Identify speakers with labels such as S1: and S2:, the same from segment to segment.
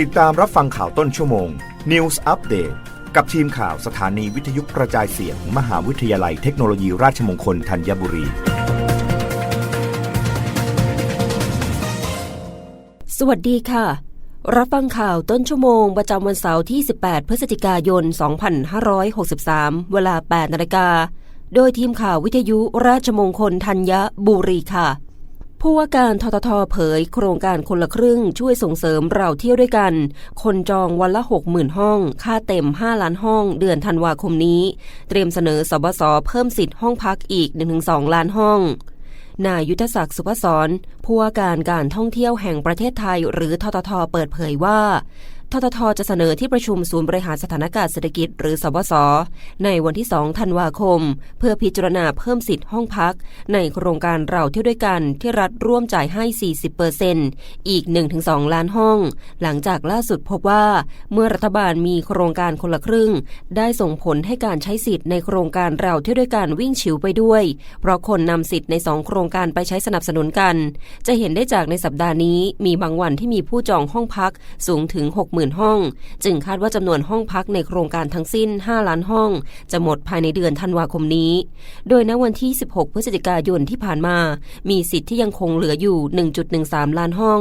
S1: ติดตามรับฟังข่าวต้นชั่วโมง News Update กับทีมข่าวสถานีวิทยุกระจายเสียง มหาวิทยาลัยเทคโนโลยีราชมงคลธัญบุรี
S2: สวัสดีค่ะ รับฟังข่าวต้นชั่วโมง ประจำวันเสาร์ที่ 18 พฤศจิกายน 2563 เวลา 8นาฬิกา โดยทีมข่าววิทยุราชมงคลธัญบุรีค่ะ ผู้ว่าการทททเผย โครงการคนละครึ่งช่วยส่งเสริมเราเที่ยวด้วยกัน คนจองวันละ 60,000 ห้อง ค่าเต็ม 5 ล้านห้อง เดือนธันวาคมนี้ เตรียมเสนอสบสเพิ่มสิทธิ์ห้องพักอีก 1-2 ล้านห้องนายยุทธศักดิ์สุพศรผู้ว่าการการท่องเที่ยวแห่งประเทศไทย หรือททท เปิดเผยว่า ทททจะเสนอที่ประชุมศูนย์บริหารสถานการณ์เศรษฐกิจหรือสบสในวันที่ 2 ธันวาคม เพื่อพิจารณาเพิ่มสิทธิ์ห้องพัก ในโครงการเราเที่ยวด้วยกันที่รัฐร่วมจ่ายให้ 40%อีก 1-2 ล้านห้อง หลังจากล่าสุดพบว่า เมื่อรัฐบาลมีโครงการคนละครึ่ง ได้ส่งผลให้การใช้สิทธิ์ในโครงการเราเที่ยวด้วยกันวิ่งฉิวไปด้วย เพราะคนนำสิทธิ์ใน 2 โครงการไปใช้สนับสนุนกัน จะเห็นได้จากในสัปดาห์นี้มีบางวันที่มีผู้จองห้องพักสูงถึง60,000 ห้อง จึงคาดว่าจำนวนห้องพักในโครงการทั้งสิ้น 5 ล้านห้อง จะหมดภายในเดือนธันวาคมนี้ โดยณวันที่ 16 พฤศจิกายนที่ผ่านมา มีสิทธิ์ที่ยังคงเหลืออยู่ 1.13 ล้านห้อง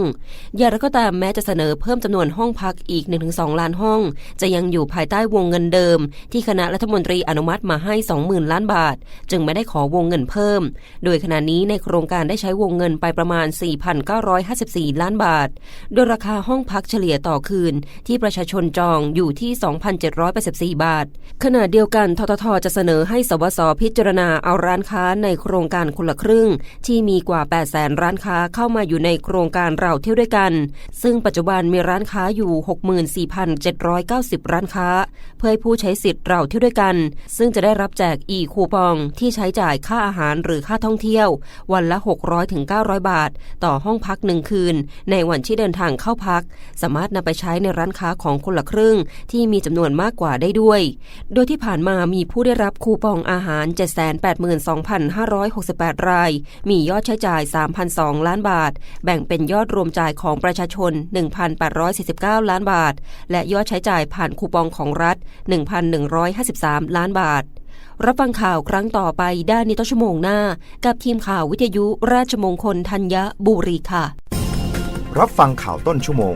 S2: อย่างไรก็ตามแม้จะเสนอเพิ่มจำนวนห้องพักอีก 1-2 ล้านห้อง จะยังอยู่ภายใต้วงเงินเดิม ที่คณะรัฐมนตรีอนุมัติมาให้ 20,000 ล้านบาท จึงไม่ได้ขอวงเงินเพิ่ม โดยขณะนี้ในโครงการได้ใช้วงเงินไปประมาณ 4,954 ล้านบาท โดยราคาห้องพักเฉลี่ยต่อคืนที่ประชาชนจองอยู่ที่ 2,784 บาท ขณะเดียวกันทททจะเสนอให้สวสพิจารณาเอาร้านค้าในโครงการคนละครึ่ง ที่มีกว่า 800,000ร้านค้าเข้ามาอยู่ในโครงการเราเที่ยวด้วยกัน ซึ่งปัจจุบันมีร้านค้าอยู่ 64,790 ร้านค้า เพื่อให้ผู้ใช้สิทธิ์เราเที่ยวด้วยกัน ซึ่งจะได้รับแจกอีคูปองที่ใช้จ่ายค่าอาหารหรือค่าท่องเที่ยว วันละ 600ถึง900 บาท ต่อห้องพักหนึ่งคืน ในวันที่เดินทางเข้าพัก สามารถนำไปใช้ในร้านค้าของคนละครึ่งที่มีจำนวนมากกว่าได้ด้วย โดยที่ผ่านมามีผู้ได้รับคูปองอาหาร 782,568 ราย มียอดใช้จ่าย 3,002 ล้านบาท แบ่งเป็นยอดรวมจ่ายของประชาชน 1,849 ล้านบาท และยอดใช้จ่ายผ่านคูปองของรัฐ 1,153 ล้านบาทรับฟังข่าวครั้งต่อไปได้ในต้นชั่วโมงหน้า กับทีมข่าววิทยุราชมงคลธัญบุรีค่ะ
S1: รับฟังข่าวต้นชั่วโมง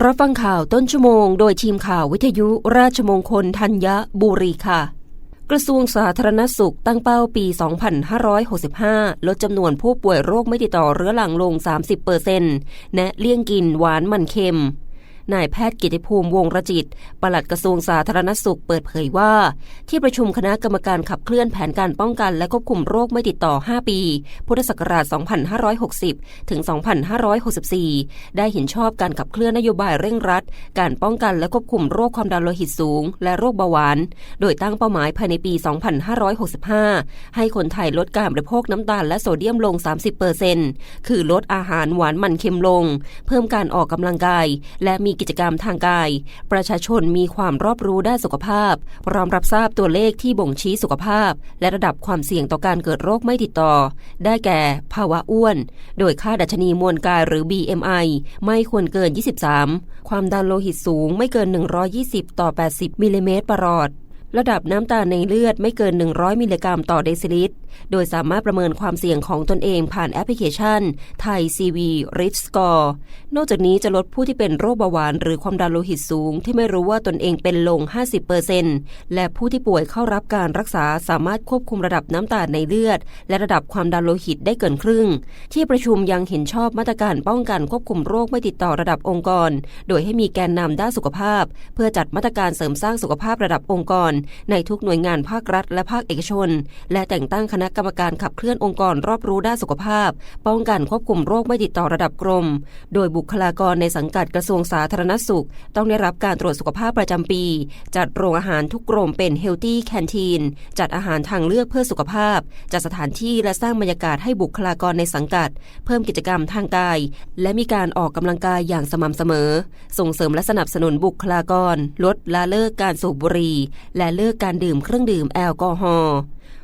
S2: รับฟังข่าวต้นชั่วโมง โดยทีมข่าววิทยุราชมงคลธัญบุรีค่ะ กระทรวงสาธารณสุขตั้งเป้าปี 2565 ลดจำนวนผู้ป่วยโรคไม่ติดต่อเรื้อรังลง 30%แนะเลี่ยงกินหวานมันเค็ม นายแพทย์กิติภูมิวงรจิต ปลัดกระทรวงสาธารณสุขเปิดเผยว่า ที่ประชุมคณะกรรมการขับเคลื่อนแผนการป้องกันและควบคุมโรคไม่ติดต่อ 5 ปี พุทธศักราช 2560 ถึง 2564 ได้เห็นชอบการขับเคลื่อนนโยบายเร่งรัด การป้องกันและควบคุมโรคความดันโลหิตสูง และโรคเบาหวาน โดยตั้งเป้าหมายภายในปี 2565 ให้คนไทยลดการบริโภคน้ำตาลและโซเดียมลง 30%คือลดอาหารหวานมันเค็มลง เพิ่มการออกกำลังกาย และมีกิจกรรมทางกาย ประชาชนมีความรอบรู้ด้านสุขภาพ พร้อมรับทราบตัวเลขที่บ่งชี้สุขภาพ และระดับความเสี่ยงต่อการเกิดโรคไม่ติดต่อ ได้แก่ภาวะอ้วน โดยค่าดัชนีมวลกายหรือ BMI ไม่ควรเกิน 23 ความดันโลหิตสูงไม่เกิน 120 ต่อ 80 มิลลิเมตรประหลอด ระดับน้ำตาลในเลือดไม่เกิน 100 มิลลิกรัมต่อเดซิลิตร โดยสามารถประเมินความเสี่ยงของตนเองผ่านแอปพลิเคชันไทย CV Rich Score นอกจากนี้จะลดผู้ที่เป็นโรคเบาหวาน หรือความดันโลหิตสูง ที่ไม่รู้ว่าตนเองเป็นลง 50%และผู้ที่ป่วยเข้ารับการรักษาสามารถควบคุมระดับน้ำตาลในเลือด และระดับความดันโลหิตได้เกินครึ่ง ที่ประชุมยังเห็นชอบมาตรการป้องกันควบคุมโรคไม่ติดต่อระดับองค์กร โดยให้มีแกนนำด้านสุขภาพ เพื่อจัดมาตรการเสริมสร้างสุขภาพระดับองค์กร ในทุกหน่วยงานภาครัฐและภาคเอกชน และแต่งตั้งคณะณะกรรมการขับเคลื่อนองค์กรรอบรู้ด้านสุขภาพ ป้องกันควบคุมโรคไม่ติดต่อระดับกรม โดยบุคลากรในสังกัดกระทรวงสาธารณสุข ต้องได้รับการตรวจสุขภาพประจำปี จัดโรงอาหารทุกกรมเป็น Healthy Canteen จัดอาหารทางเลือกเพื่อสุขภาพ จัดสถานที่และสร้างบรรยากาศให้บุคลากรในสังกัด เพิ่มกิจกรรมทางกาย และมีการออกกำลังกายอย่างสม่ำเสมอ ส่งเสริมและสนับสนุนบุคลากร ลดละเลิกการสูบบุหรี่และเลิกการดื่มเครื่องดื่มแอลกอฮอล์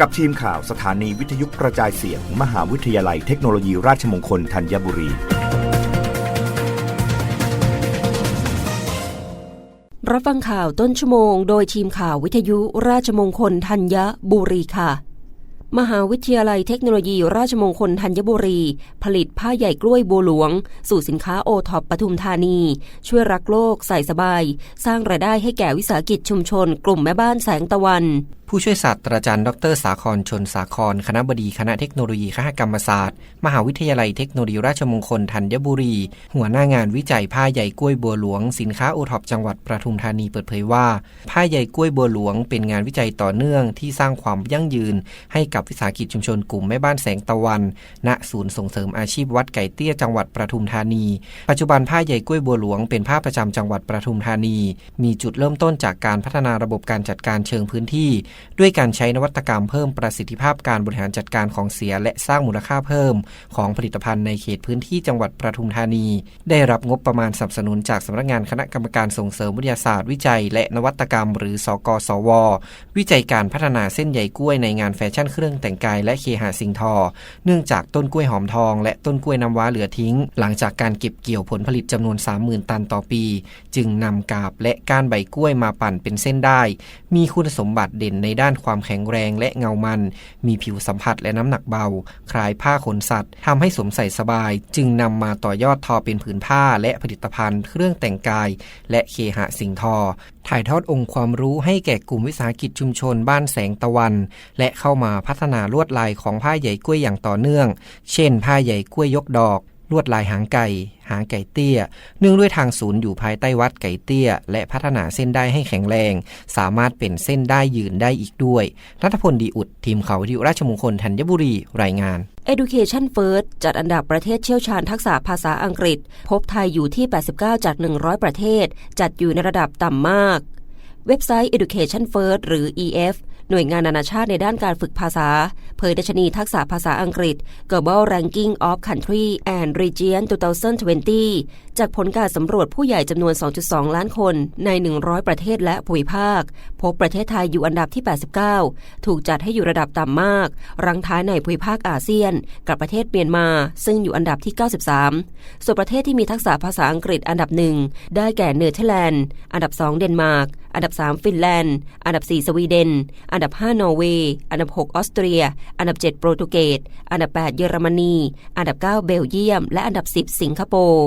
S1: กับทีมข่าวสถานีวิทยุกระจายเสียง มหาวิทยาลัยเทคโนโลยีราชมงคลธัญบุรี
S2: รับฟังข่าวต้นชั่วโมง โดยทีมข่าววิทยุราชมงคลธัญบุรีค่ะ มหาวิทยาลัยเทคโนโลยีราชมงคลธัญบุรี ผลิตผ้าใหญ่กล้วยบัวหลวง สู่สินค้าโอท็อปปทุมธานี ช่วยรักโลกใส่สบาย สร้างรายได้ให้แก่วิสาหกิจชุมชน กลุ่มแม่บ้านแสงตะวัน
S3: ผู้ช่วยศาสตราจารย์ดร สาครชนสาคร คณะบดีคณะเทคโนโลยีคหกรรมศาสตร์ มหาวิทยาลัยเทคโนโลยีราชมงคลธัญบุรี หัวหน้างานวิจัยผ้าใยกล้วยบัวหลวง สินค้าโอท็อปจังหวัดประทุมธานีเปิดเผยว่า ผ้าใยกล้วยบัวหลวง เป็นงานวิจัยต่อเนื่องที่สร้างความยั่งยืน ให้กับวิสาหกิจชุมชนกลุ่มแม่บ้านแสงตะวัน ณศูนย์ส่งเสริมอาชีพวัดไก่เตี้ยจังหวัดประทุมธานี ปัจจุบันผ้าใยกล้วยบัวหลวงเป็นผ้าประจำจังหวัดประทุมธานี มีจุดเริ่มต้นจากการพัฒนาระบบการจัดการเชิงพื้นที่ด้วยการใช้นวัตกรรมเพิ่มประสิทธิภาพการบริหารจัดการของเสียและสร้างมูลค่าเพิ่ม ของผลิตภัณฑ์ในเขตพื้นที่จังหวัดประทุมธานี ได้รับงบประมาณสนับสนุนจากสำนักงานคณะกรรมการส่งเสริมวิทยาศาสตร์วิจัย และนวัตกรรม หรือสกสว วิจัยการพัฒนาเส้นใยกล้วยในงานแฟชั่นเครื่องแต่งกายและเคหะสิงทอ เนื่องจากต้นกล้วยหอมทอง และต้นกล้วยน้ำว้าเหลือทิ้ง หลังจากการเก็บเกี่ยวผลผลิตจำนวน 30,000 ตันต่อปี จึงนำกาบและก้านใบกล้วยมาปั่นเป็นเส้นได้ มีคุณสมบัติเด่นในในด้านความแข็งแรงและเงามัน มีผิวสัมผัสและน้ำหนักเบา คล้ายผ้าขนสัตว์ทำให้สวมใส่สบาย จึงนำมาต่อยอดทอเป็นผืนผ้าและผลิตภัณฑ์ เครื่องแต่งกาย และเคหะสิงทอ ถ่ายทอดองค์ความรู้ให้แก่กลุ่มวิสาหกิจชุมชนบ้านแสงตะวัน และเข้ามาพัฒนาลวดลายของผ้าใยกล้วยอย่างต่อเนื่อง เช่น ผ้าใยกล้วยยกดอก ลวดลายหางไก่ หางไก่เตี้ย เนื่องด้วยทางศูนย์อยู่ภายใต้วัดไก่เตี้ย และพัฒนาเส้นได้ให้แข็งแรง สามารถเป็นเส้นได้ยืนได้อีกด้วย รัฐพลดีอุด ทีมข่าวทยุราชมงคลธัญบุรี รายงาน
S2: Education First จัดอันดับประเทศเชี่ยวชาญทักษะภาษาอังกฤษ พบไทยอยู่ที่ 89 จาก 100 ประเทศ จัดอยู่ในระดับต่ำมาก เว็บไซต์ Education First หรือ EF หน่วยงานนานาชาติในด้านการฝึกภาษา เผยดัชนีทักษะภาษาอังกฤษ Global Ranking of Country and Region 2020 จากผลการสำรวจผู้ใหญ่จำนวน 2.2 ล้านคนใน 100 ประเทศและภูมิภาค พบประเทศไทยอยู่อันดับที่ 89 ถูกจัดให้อยู่ระดับต่ำมาก รังท้ายในภูมิภาคอาเซียน กับประเทศเมียนมา ซึ่งอยู่อันดับที่ 93 ส่วนประเทศที่มีทักษะภาษาอังกฤษอันดับหนึ่งได้แก่เนเธอร์แลนด์ อันดับ 2 เดนมาร์ก อันดับ 3 ฟินแลนด์ อันดับ 4 สวีเดน อันดับ 5 นอร์เวย์ อันดับ 6 ออสเตรีย อันดับ 7 โปรตุเกส อันดับ 8 เยอรมนี อันดับ 9 เบลเยียม และอันดับ 10 สิงคโปร์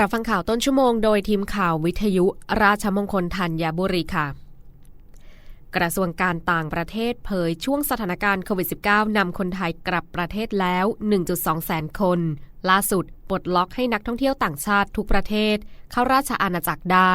S4: รับฟังข่าวต้นชั่วโมงโดยทีมข่าววิทยุราชมงคลธัญบุรีค่ะ กระทรวงการต่างประเทศเผยช่วงสถานการณ์โควิด -19 นำคนไทยกลับประเทศแล้ว 1.2 แสนคน ล่าสุดปลดล็อกให้นักท่องเที่ยวต่างชาติทุกประเทศ เข้าราชอาณาจักรได้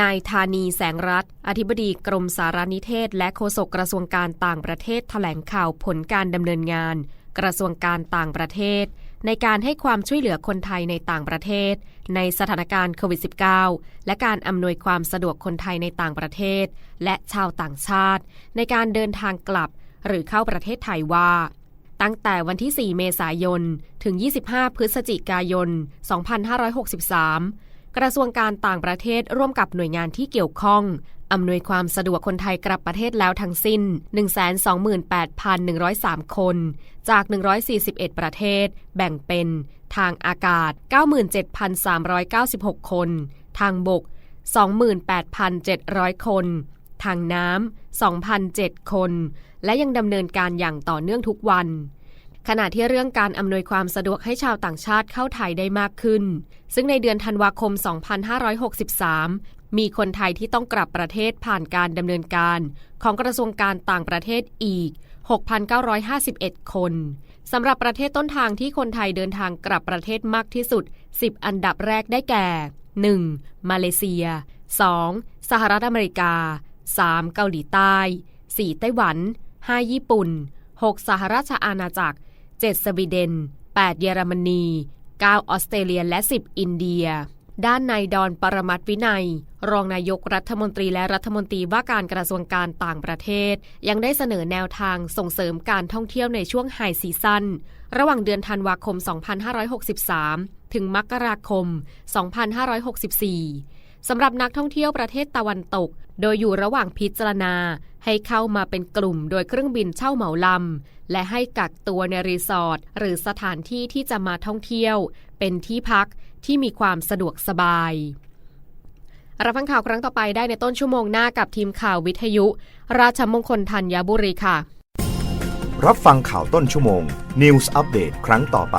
S4: นายธานีแสงรัฐอธิบดีกรมสารนิเทศ และโฆษกกระทรวงการต่างประเทศแถลงข่าวผลการดำเนินงาน กระทรวงการต่างประเทศ ในการให้ความช่วยเหลือคนไทยในต่างประเทศ ในสถานการณ์โควิด -19 และการอำนวยความสะดวกคนไทยในต่างประเทศ และชาวต่างชาติ ในการเดินทางกลับ หรือเข้าประเทศไทยว่า ตั้งแต่วันที่ 4 เมษายน ถึง 25 พฤศจิกายน 2563 กระทรวงการต่างประเทศร่วมกับหน่วยงานที่เกี่ยวข้องอำนวยความสะดวกคนไทยกลับประเทศแล้วทั้งสิ้น 128,103 คน จาก 141 ประเทศ แบ่งเป็น ทางอากาศ 97,396 คน ทางบก 28,700 คน ทางน้ำ2,007 คน และยังดำเนินการอย่างต่อเนื่องทุกวัน ขณะที่เรื่องการอำนวยความสะดวกให้ชาวต่างชาติเข้าไทยได้มากขึ้น ซึ่งในเดือนธันวาคม 2563 มีคนไทยที่ต้องกลับประเทศผ่านการดำเนินการ ของกระทรวงการต่างประเทศอีก 6,951 คนสำหรับประเทศต้นทางที่คนไทยเดินทางกลับประเทศมากที่สุด 10 อันดับแรกได้แก่ 1. มาเลเซีย 2. สหรัฐอเมริกา 3. เกาหลีใต้ 4. ไต้หวัน 5. ญี่ปุ่น 6. สหราชอาณาจักร 7. สวีเดน 8. เยอรมนี 9. ออสเตรเลียและ 10 อินเดีย ด้านนายดอนปรมัตวินัย รองนายกรัฐมนตรีและรัฐมนตรีว่าการกระทรวงการต่างประเทศ ยังได้เสนอแนวทางส่งเสริมการท่องเที่ยวในช่วงไฮซีซั่นระหว่างเดือนธันวาคม 2563 ถึงมกราคม 2564 สำหรับนักท่องเที่ยวประเทศตะวันตก โดยอยู่ระหว่างพิจารณา ให้เข้ามาเป็นกลุ่มโดยเครื่องบินเช่าเหมาลำ และให้กักตัวในรีสอร์ทหรือสถานที่ที่จะมาท่องเที่ยว เป็นที่พักที่มีความสะดวกสบายรับฟังข่าวครั้งต่อไปได้ในต้นชั่วโมงหน้ากับทีมข่าววิทยุ ราชมงคลธัญบุรีค่ะ
S1: รับฟังข่าวต้นชั่วโมง News อัปเดตครั้งต่อไป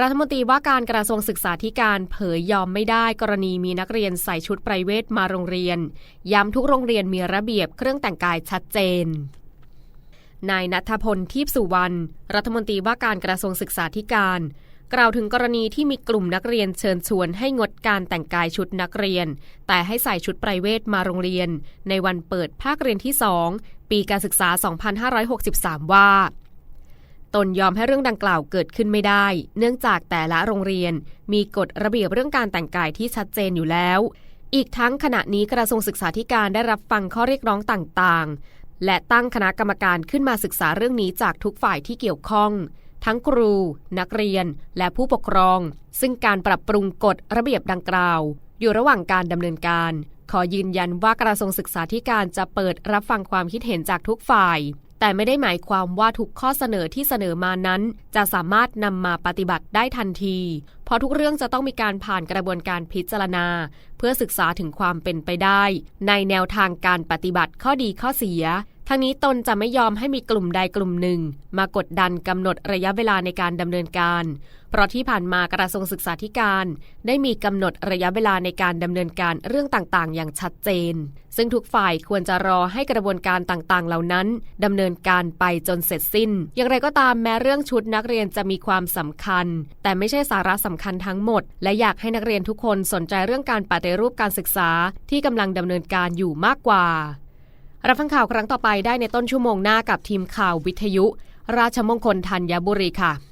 S4: รัฐมนตรีว่าการกระทรวงศึกษาธิการเผยยอมไม่ได้กรณีมีนักเรียนใส่ชุดไพรเวทมาโรงเรียน ย้ำทุกโรงเรียนมีระเบียบเครื่องแต่งกายชัดเจน นายนัทพลทีพสุวรรณรัฐมนตรีว่าการกระทรวงศึกษาธิการ กล่าวถึงกรณีที่มีกลุ่มนักเรียนเชิญชวนให้งดการแต่งกายชุดนักเรียน แต่ให้ใส่ชุดไพรเวทมาโรงเรียน ในวันเปิดภาคเรียนที่ 2 ปีการศึกษา 2563 ว่า ตนยอมให้เรื่องดังกล่าวเกิดขึ้นไม่ได้ เนื่องจากแต่ละโรงเรียน มีกฎระเบียบเรื่องการแต่งกายที่ชัดเจนอยู่แล้ว อีกทั้งขณะนี้กระทรวงศึกษาธิการได้รับฟังข้อเรียกร้องต่างๆ และตั้งคณะกรรมการขึ้นมาศึกษาเรื่องนี้จากทุกฝ่ายที่เกี่ยวข้อง ทั้งครู นักเรียน และผู้ปกครอง ซึ่งการปรับปรุงกฎระเบียบดังกล่าว อยู่ระหว่างการดำเนินการขอยืนยันว่ากระทรวงศึกษาธิการจะเปิดรับฟังความคิดเห็นจากทุกฝ่าย แต่ไม่ได้หมายความว่าทุกข้อเสนอที่เสนอมานั้น จะสามารถนำมาปฏิบัติได้ทันที เพราะทุกเรื่องจะต้องมีการผ่านกระบวนการพิจารณา เพื่อศึกษาถึงความเป็นไปได้ ในแนวทางการปฏิบัติข้อดีข้อเสียทั้งนี้ตนจะไม่ยอมให้มีกลุ่มใดกลุ่มหนึ่ง มากดดันกำหนดระยะเวลาในการดำเนินการ เพราะที่ผ่านมากระทรวงศึกษาธิการ ได้มีกำหนดระยะเวลาในการดำเนินการเรื่องต่างๆ อย่างชัดเจน ซึ่งทุกฝ่ายควรจะรอให้กระบวนการต่างๆ เหล่านั้นดำเนินการไปจนเสร็จสิ้น อย่างไรก็ตามแม้เรื่องชุดนักเรียนจะมีความสำคัญ แต่ไม่ใช่สาระสำคัญทั้งหมด และอยากให้นักเรียนทุกคนสนใจเรื่องการปฏิรูปการศึกษา ที่กำลังดำเนินการอยู่มากกว่า รับฟังข่าวครั้งต่อไปได้ในต้นชั่วโมงหน้ากับทีมข่าววิทยุ ราชมงคลธัญบุรีค่ะ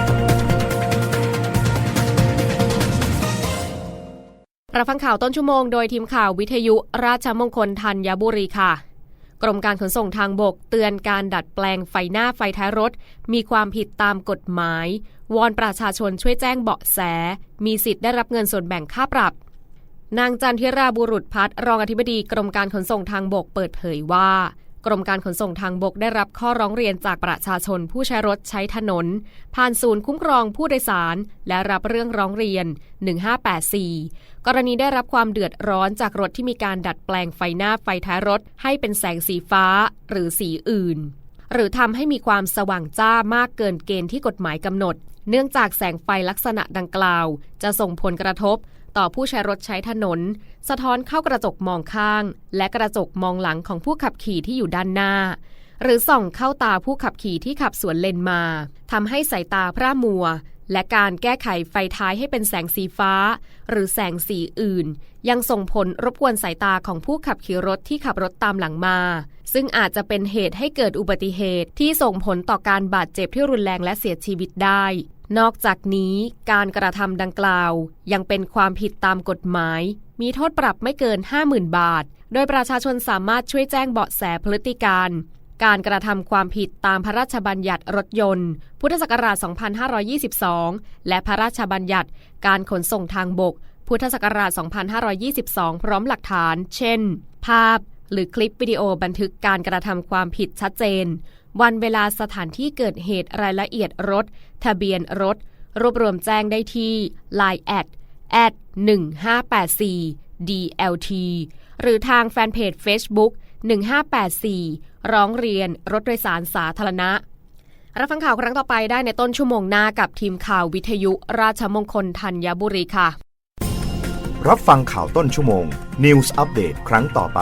S4: รับฟังข่าวต้นชั่วโมงโดยทีมข่าววิทยุราชมงคลธัญบุรีค่ะ กรมการขนส่งทางบกเตือนการดัดแปลงไฟหน้าไฟท้ายรถ มีความผิดตามกฎหมาย วอนประชาชนช่วยแจ้งเบาะแส มีสิทธิ์ได้รับเงินส่วนแบ่งค่าปรับ นางจันทิราบุรุษพัฒน์รองอธิบดีกรมการขนส่งทางบกเปิดเผยว่า กรมการขนส่งทางบกได้รับข้อร้องเรียนจากประชาชนผู้ใช้รถใช้ถนน ผ่านศูนย์คุ้มครองผู้โดยสาร และรับเรื่องร้องเรียน 1584 กรณีได้รับความเดือดร้อนจากรถที่มีการดัดแปลงไฟหน้าไฟท้ายรถ ให้เป็นแสงสีฟ้าหรือสีอื่น หรือทำให้มีความสว่างจ้ามากเกินเกณฑ์ที่กฎหมายกำหนด เนื่องจากแสงไฟลักษณะดังกล่าว จะส่งผลกระทบ ต่อผู้ใช้รถใช้ถนน สะท้อนเข้ากระจกมองข้าง และกระจกมองหลังของผู้ขับขี่ที่อยู่ด้านหน้า หรือส่องเข้าตาผู้ขับขี่ที่ขับสวนเลนมาทำให้สายตาพร่ามัว และการแก้ไขไฟท้ายให้เป็นแสงสีฟ้า หรือแสงสีอื่น ยังส่งผลรบกวนสายตาของผู้ขับขี่รถที่ขับรถตามหลังมา ซึ่งอาจจะเป็นเหตุให้เกิดอุบัติเหตุที่ส่งผลต่อการบาดเจ็บที่รุนแรงและเสียชีวิตได้ นอกจากนี้การกระทำดังกล่าวยังเป็นความผิดตามกฎหมาย มีโทษปรับไม่เกิน 50,000 บาท โดยประชาชนสามารถช่วยแจ้งเบาะแสพฤติการ การกระทำความผิดตามพระราชบัญญัติรถยนต์ พุทธศักราช 2522 และพระราชบัญญัติการขนส่งทางบก พุทธศักราช 2522 พร้อมหลักฐาน เช่น ภาพ หรือคลิปวิดีโอบันทึกการกระทำความผิดชัดเจน วันเวลาสถานที่เกิดเหตุรายละเอียดรถ ทะเบียนรถ รวบรวมแจ้งได้ที่ Line แอดแอด1584 DLT หรือทางแฟนเพจ Facebook 1584 ร้องเรียนรถโดยสารสาธารณะ รับฟังข่าวครั้งต่อไปได้ในต้นชั่วโมงหน้ากับทีมข่าววิทยุราชมงคลธัญบุรีค่ะ
S1: รับฟังข่าวต้นชั่วโมง News อัปเดตครั้งต่อไป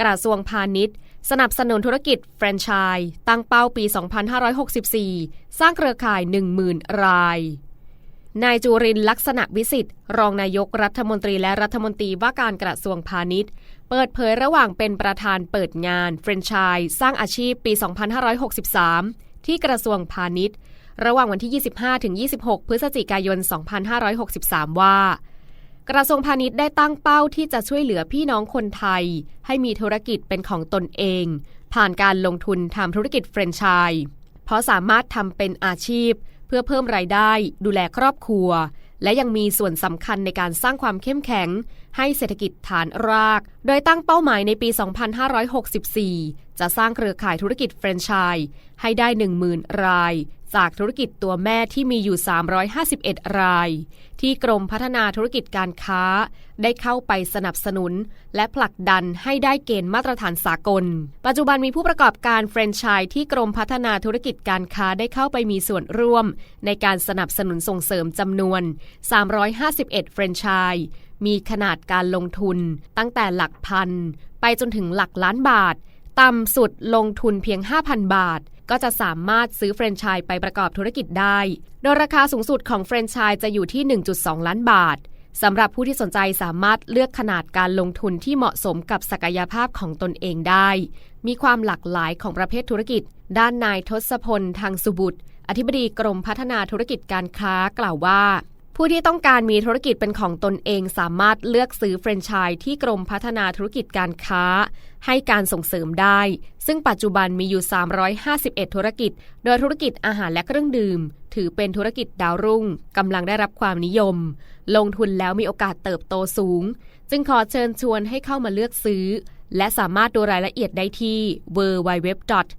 S4: กระทรวงพาณิชย์ สนับสนุนธุรกิจแฟรนไชส์ตั้งเป้าปี 2564 สร้างเครือข่าย 10,000 ราย นายจูรินลักษณะวิสิทธิ์ รองนายกรัฐมนตรีและรัฐมนตรีว่าการกระทรวงพาณิชย์ เปิดเผยระหว่างเป็นประธานเปิดงานแฟรนไชส์สร้างอาชีพปี 2563 ที่กระทรวงพาณิชย์ ระหว่างวันที่ 25-26 พฤศจิกายน 2563 ว่า กระทรวงพาณิชย์ได้ตั้งเป้าที่จะช่วยเหลือพี่น้องคนไทย ให้มีธุรกิจเป็นของตนเอง ผ่านการลงทุนทำธุรกิจแฟรนไชส์เพราะสามารถทำเป็นอาชีพ เพื่อเพิ่มรายได้ ดูแลครอบครัว และยังมีส่วนสำคัญในการสร้างความเข้มแข็ง ให้เศรษฐกิจฐานราก โดยตั้งเป้าหมายในปี 2564 จะสร้างเครือข่ายธุรกิจแฟรนไชส์ให้ได้ 10,000 ราย จากธุรกิจตัวแม่ที่มีอยู่ 351 ราย ที่กรมพัฒนาธุรกิจการค้า ได้เข้าไปสนับสนุน และผลักดันให้ได้เกณฑ์มาตรฐานสากล ปัจจุบันมีผู้ประกอบการแฟรนไชส์ที่กรมพัฒนาธุรกิจการค้าได้เข้าไปมีส่วนร่วม ในการสนับสนุนส่งเสริมจำนวน 351 แฟรนไชส์ มีขนาดการลงทุนตั้งแต่หลักพัน ไปจนถึงหลักล้านบาท ต่ำสุดลงทุนเพียง 5,000 บาท ก็จะสามารถซื้อแฟรนไชส์ไปประกอบธุรกิจได้ โดยราคาสูงสุดของแฟรนไชส์จะอยู่ที่ 1.2 ล้านบาทสำหรับผู้ที่สนใจสามารถเลือกขนาดการลงทุนที่เหมาะสมกับศักยภาพของตนเองได้ มีความหลากหลายของประเภทธุรกิจ ด้านนายทศพลทางสุบุตร อธิบดีกรมพัฒนาธุรกิจการค้ากล่าวว่า ผู้ที่ต้องการมีธุรกิจเป็นของตนเองสามารถเลือกซื้อแฟรนไชส์ที่กรมพัฒนาธุรกิจการค้า ให้การส่งเสริมได้ ซึ่งปัจจุบันมีอยู่ 351 ธุรกิจ โดยธุรกิจอาหารและเครื่องดื่ม ถือเป็นธุรกิจดาวรุ่งกำลังได้รับความนิยม ลงทุนแล้วมีโอกาสเติบโตสูง จึงขอเชิญชวนให้เข้ามาเลือกซื้อ และสามารถดูรายละเอียดได้ที่ www.dbd.go.th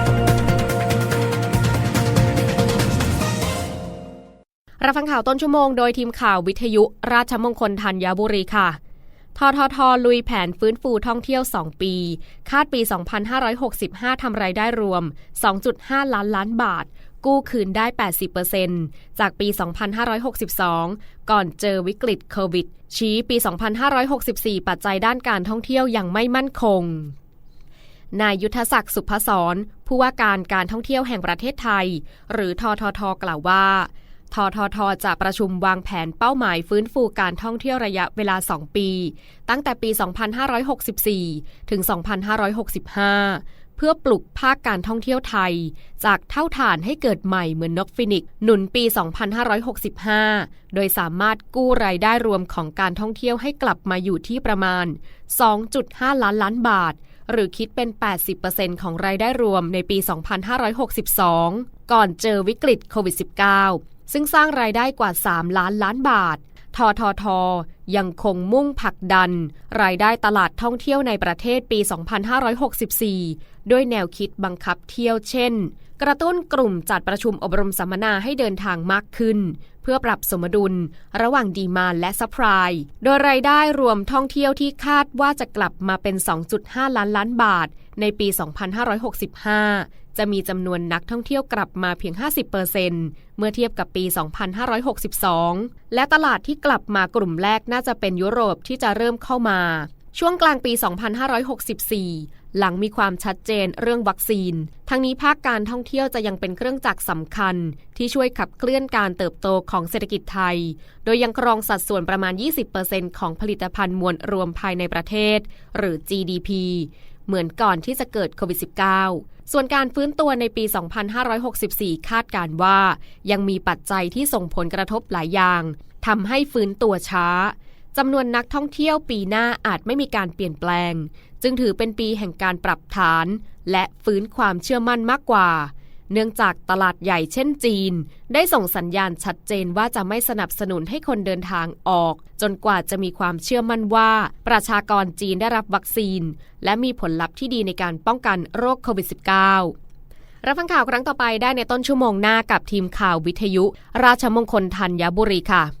S4: รรับฟังข่าวต้นชั่วโมงโดยทีมข่าววิทยุราชมงคลธัญบุรีค่ะททท ลุยแผนฟื้นฟูท่องเที่ยว 2 ปี คาดปี 2565 ทำรายได้รวม 2.5 ล้านล้านบาท กู้คืนได้ 80%จากปี 2562 ก่อนเจอวิกฤตโควิด ชี้ปี 2564 ปัจจัยด้านการท่องเที่ยวยังไม่มั่นคง นายยุทธศักดิ์สุพศรผู้ว่าการการท่องเที่ยวแห่งประเทศไทย หรือททท กล่าวว่า ทททจะประชุมวางแผนเป้าหมายฟื้นฟูการท่องเที่ยวระยะเวลา 2 ปี ตั้งแต่ปี 2564 ถึง 2565 เพื่อปลุกภาคการท่องเที่ยวไทย จากเท่าฐานให้เกิดใหม่เหมือนนกฟินิกซ์หนุนปี 2565 โดยสามารถกู้รายได้รวมของการท่องเที่ยวให้กลับมาอยู่ที่ประมาณ 2.5 ล้านล้านบาทหรือคิดเป็น 80%ของรายได้รวมในปี 2562 ก่อนเจอวิกฤตโควิด -19 ซึ่งสร้างรายได้กว่า 3 ล้านล้านบาท ททท ยังคงมุ่งผลักดัน รายได้ตลาดท่องเที่ยวในประเทศปี 2564 ด้วยแนวคิดบังคับเที่ยวเช่น กระตุ้นกลุ่มจัดประชุมอบรมสัมมนาให้เดินทางมากขึ้น เพื่อปรับสมดุลระหว่างดีมานและซัพพลายโดยรายได้รวมท่องเที่ยวที่คาดว่าจะกลับมาเป็น 2.5 ล้านล้านบาท ในปี 2565 จะมีจำนวนนักท่องเที่ยวกลับมาเพียง 50%เมื่อเทียบกับปี 2562 และตลาดที่กลับมากลุ่มแรกน่าจะเป็นยุโรปที่จะเริ่มเข้ามาช่วงกลางปี 2564 หลังมีความชัดเจนเรื่องวัคซีน ทั้งนี้ภาคการท่องเที่ยวจะยังเป็นเครื่องจักรสำคัญ ที่ช่วยขับเคลื่อนการเติบโตของเศรษฐกิจไทย โดยยังครองสัดส่วนประมาณ 20%ของผลิตภัณฑ์มวลรวมภายในประเทศ หรือ GDP เหมือนก่อนที่จะเกิดโควิด -19 ส่วนการฟื้นตัวในปี 2564 คาดการว่า ยังมีปัจจัยที่ส่งผลกระทบหลายอย่างทำให้ฟื้นตัวช้า จำนวนนักท่องเที่ยวปีหน้าอาจไม่มีการเปลี่ยนแปลง จึงถือเป็นปีแห่งการปรับฐาน และฟื้นความเชื่อมั่นมากกว่า เนื่องจากตลาดใหญ่เช่นจีน ได้ส่งสัญญาณชัดเจนว่าจะไม่สนับสนุนให้คนเดินทางออก จนกว่าจะมีความเชื่อมั่นว่า ประชากรจีนได้รับวัคซีน และมีผลลัพธ์ที่ดีในการป้องกันโรคโควิด -19 รับฟังข่าวครั้งต่อไปได้ในต้นชั่วโมงหน้ากับทีมข่าววิทยุ ราชมงคลธัญบุรีค่ะ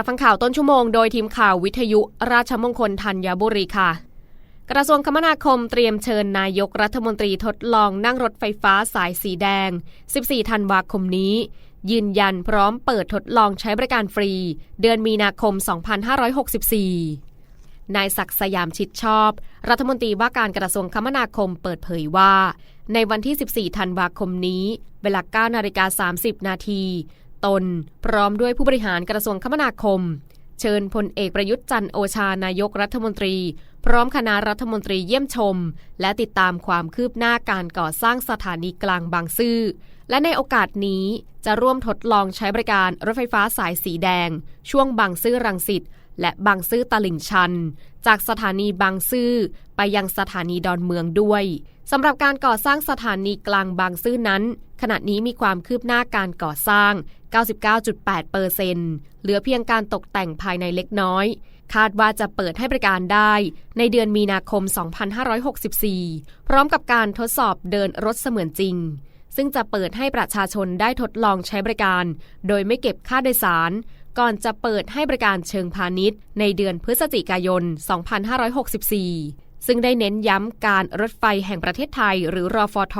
S4: รับฟังข่าวต้นชั่วโมงโดยทีมข่าววิทยุราชมงคลธัญบุรีค่ะ กระทรวงคมนาคมเตรียมเชิญนายกรัฐมนตรีทดลองนั่งรถไฟฟ้าสายสีแดง 14 ธันวาคมนี้ ยืนยันพร้อมเปิดทดลองใช้บริการฟรี เดือนมีนาคม 2564 นายศักดิ์สยามชิดชอบ รัฐมนตรีว่าการกระทรวงคมนาคมเปิดเผยว่า ในวันที่ 14 ธันวาคมนี้ เวลา9นาฬิกา30 นาที ตน พร้อมด้วยผู้บริหารกระทรวงคมนาคม เชิญพลเอกประยุทธ์จันทร์โอชานายกรัฐมนตรี พร้อมคณะรัฐมนตรีเยี่ยมชม และติดตามความคืบหน้าการก่อสร้างสถานีกลางบางซื่อและในโอกาสนี้จะร่วมทดลองใช้บริการรถไฟฟ้าสายสีแดง ช่วงบางซื่อรังสิตและบางซื่อตลิ่งชัน จากสถานีบางซื่อไปยังสถานีดอนเมืองด้วยสำหรับการก่อสร้างสถานีกลางบางซื่อนั้น ขณะนี้มีความคืบหน้าการก่อสร้าง 99.8เปอร์เซ็นต์เหลือเพียงการตกแต่งภายในเล็กน้อย คาดว่าจะเปิดให้บริการได้ ในเดือนมีนาคม 2564 พร้อมกับการทดสอบเดินรถเสมือนจริง ซึ่งจะเปิดให้ประชาชนได้ทดลองใช้บริการ โดยไม่เก็บค่าโดยสาร ก่อนจะเปิดให้บริการเชิงพาณิชย์ ในเดือนพฤศจิกายน 2564 ซึ่งได้เน้นย้ำการรถไฟแห่งประเทศไทย หรือรอฟท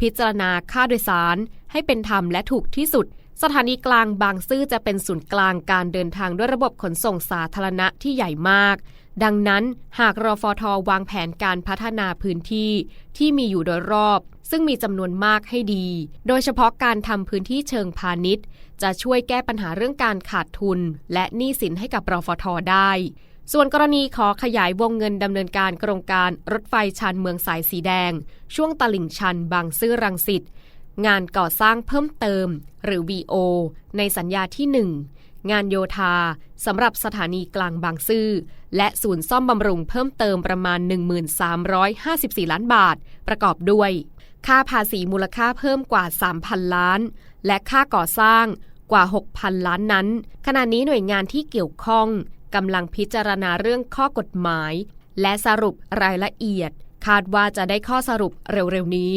S4: พิจารณาค่าโดยสารให้เป็นธรรมและถูกที่สุด สถานีกลางบางซื่อจะเป็นศูนย์กลางการเดินทางด้วยระบบขนส่งสาธารณะที่ใหญ่มาก ดังนั้นหากรอฟทวางแผนการพัฒนาพื้นที่ที่มีอยู่โดยรอบ ซึ่งมีจำนวนมากให้ดี โดยเฉพาะการทำพื้นที่เชิงพาณิชย์ จะช่วยแก้ปัญหาเรื่องการขาดทุน และหนี้สินให้กับรอฟทได้ ส่วนกรณีขอขยายวงเงินดำเนินการโครงการรถไฟชานเมืองสายสีแดง ช่วงตลิ่งชันบางซื่อรังสิตงานก่อสร้างเพิ่มเติม หรือ VO ในสัญญาที่ 1 งานโยธาสำหรับสถานีกลางบางซื่อ และศูนย์ซ่อมบำรุงเพิ่มเติมประมาณ 1354 ล้านบาท ประกอบด้วย ค่าภาษีมูลค่าเพิ่มกว่า 3,000 ล้าน และค่าก่อสร้างกว่า 6,000 ล้านนั้น ขณะนี้หน่วยงานที่เกี่ยวข้องกำลังพิจารณาเรื่องข้อกฎหมาย และสรุปรายละเอียด คาดว่าจะได้ข้อสรุปเร็วๆนี้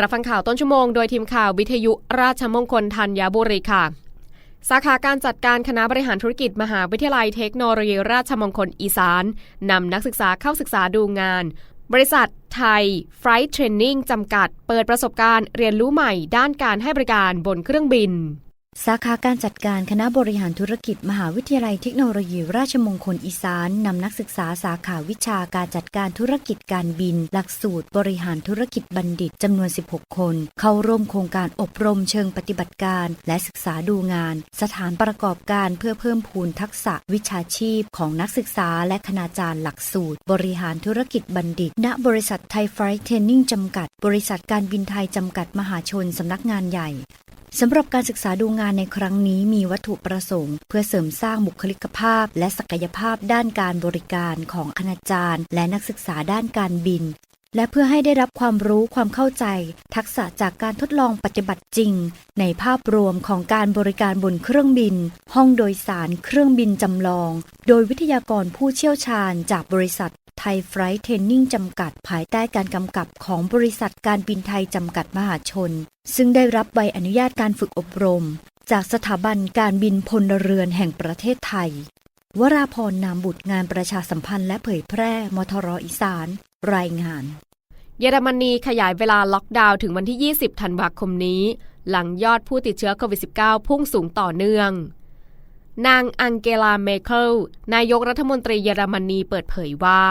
S4: รับฟังข่าวต้นชั่วโมงโดยทีมข่าววิทยุราชมงคลธัญบุรีค่ะ สาขาการจัดการคณะบริหารธุรกิจมหาวิทยาลัยเทคโนโลยีราชมงคลอีสานนำนักศึกษาเข้าศึกษาดูงาน บริษัทไทยไฟท์เทรนนิ่งจำกัด เปิดประสบการณ์เรียนรู้ใหม่ด้านการให้บริการบนเครื่องบิน
S5: สาขาการจัดการคณะบริหารธุรกิจ มหาวิทยาลัยเทคโนโลยี ราชมงคลอีสานนำนักศึกษาสาขาวิชาการจัดการธุรกิจการบิน หลักสูตร บริหารธุรกิจบัณฑิตจำนวน 16 คน เข้าร่วมโครงการอบรมเชิงปฏิบัติการ และศึกษาดูงาน สถานประกอบการเพื่อเพิ่มพูนทักษะวิชาชีพ ของนักศึกษาและคณาจารย์หลักสูตร บริหารธุรกิจบัณฑิต ณบริษัทไทยไฟท์เทรนนิ่งจำกัด บริษัทการบินไทยจำกัดมหาชนสำนักงานใหญ่สำหรับการศึกษาดูงานในครั้งนี้มีวัตถุประสงค์ เพื่อเสริมสร้างบุคลิกภาพ และศักยภาพด้านการบริการของคณาจารย์ และนักศึกษาด้านการบิน และเพื่อให้ได้รับความรู้ความเข้าใจ ทักษะจากการทดลองปฏิบัติจริง ในภาพรวมของการบริการบนเครื่องบิน ห้องโดยสารเครื่องบินจำลอง โดยวิทยากรผู้เชี่ยวชาญจากบริษัทไทยไฟท์เทนนิ่งจำกัดภายใต้การกำกับของบริษัทการบินไทยจำกัดมหาชน ซึ่งได้รับใบอนุญาตการฝึกอบรม จากสถาบันการบินพลเรือนแห่งประเทศไทย วราพรนามบุตรงานประชาสัมพันธ์และเผยแพร่มทรอีสาน รายงาน
S4: เยอรมนีขยายเวลาล็อกดาวน์ถึงวันที่ 20 ธันวาคมนี้ หลังยอดผู้ติดเชื้อโควิด -19 พุ่งสูงต่อเนื่อง นางอังเกลาเมเคิลนายกรัฐมนตรีเยอรมนีเปิดเผยว่า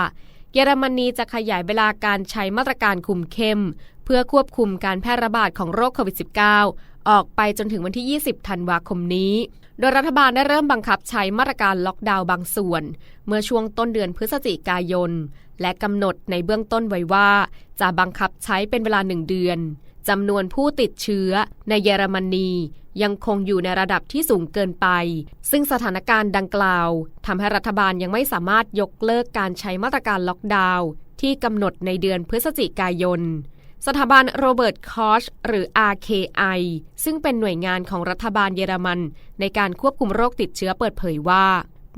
S4: เยอรมนีจะขยายเวลาการใช้มาตรการคุมเข้ม เพื่อควบคุมการแพร่ระบาดของโรคโควิด -19 ออกไปจนถึงวันที่ 20 ธันวาคมนี้ โดยรัฐบาลได้เริ่มบังคับใช้มาตรการล็อกดาวน์บางส่วน เมื่อช่วงต้นเดือนพฤศจิกายน และกำหนดในเบื้องต้นไว้ว่า จะบังคับใช้เป็นเวลาหนึ่งเดือนจำนวนผู้ติดเชื้อในเยอรมนียังคงอยู่ในระดับที่สูงเกินไป ซึ่งสถานการณ์ดังกล่าวทำให้รัฐบาลยังไม่สามารถยกเลิกการใช้มาตรการล็อกดาวน์ที่กำหนดในเดือนพฤศจิกายน สถาบันโรเบิร์ตคอชหรือ RKI ซึ่งเป็นหน่วยงานของรัฐบาลเยอรมัน ในการควบคุมโรคติดเชื้อเปิดเผยว่า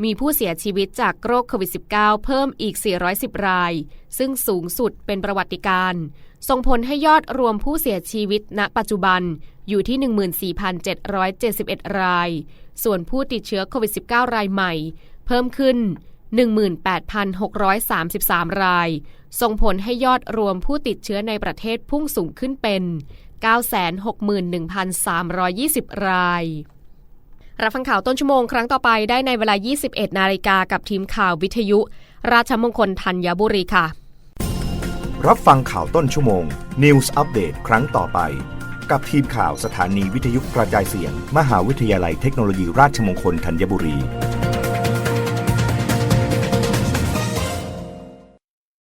S4: มีผู้เสียชีวิตจากโรคโควิด -19 เพิ่มอีก 410 ราย ซึ่งสูงสุดเป็นประวัติการณ์ส่งผลให้ยอดรวมผู้เสียชีวิตณ ปัจจุบันอยู่ที่ 14,771 ราย ส่วนผู้ติดเชื้อโควิด -19 รายใหม่ เพิ่มขึ้น 18,633 ราย ส่งผลให้ยอดรวมผู้ติดเชื้อในประเทศพุ่งสูงขึ้นเป็น 961,320 ราย รับฟังข่าวต้นชั่วโมงครั้งต่อไปได้ในเวลา 21 นาฬิกากับทีมข่าววิทยุ ราชมงคลธัญบุรีค่ะ
S1: รับฟังข่าวต้นชั่วโมง News อัปเดตครั้งต่อไป กับทีมข่าวสถานีวิทยุกระจายเสียง มหาวิทยาลัยเทคโนโลยีราชมงคลธัญบุรี